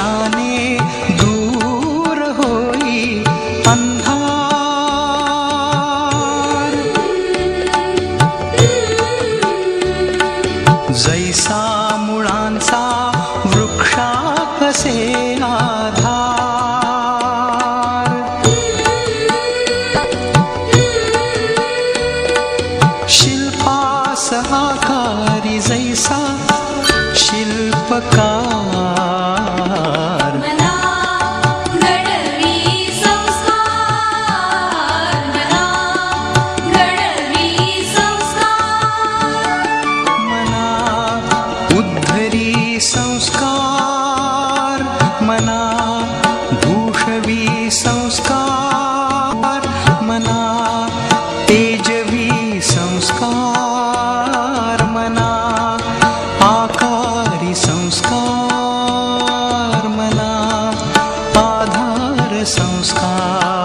दिशाने दूर होई अंधार। जैसा मुळांचा वृक्षा कसे आधार। शिल्पास आकारी जैसा शिल्पकार संस्कार मना तेजवी संस्कार मना आकारी संस्कार मना आधार संस्कार।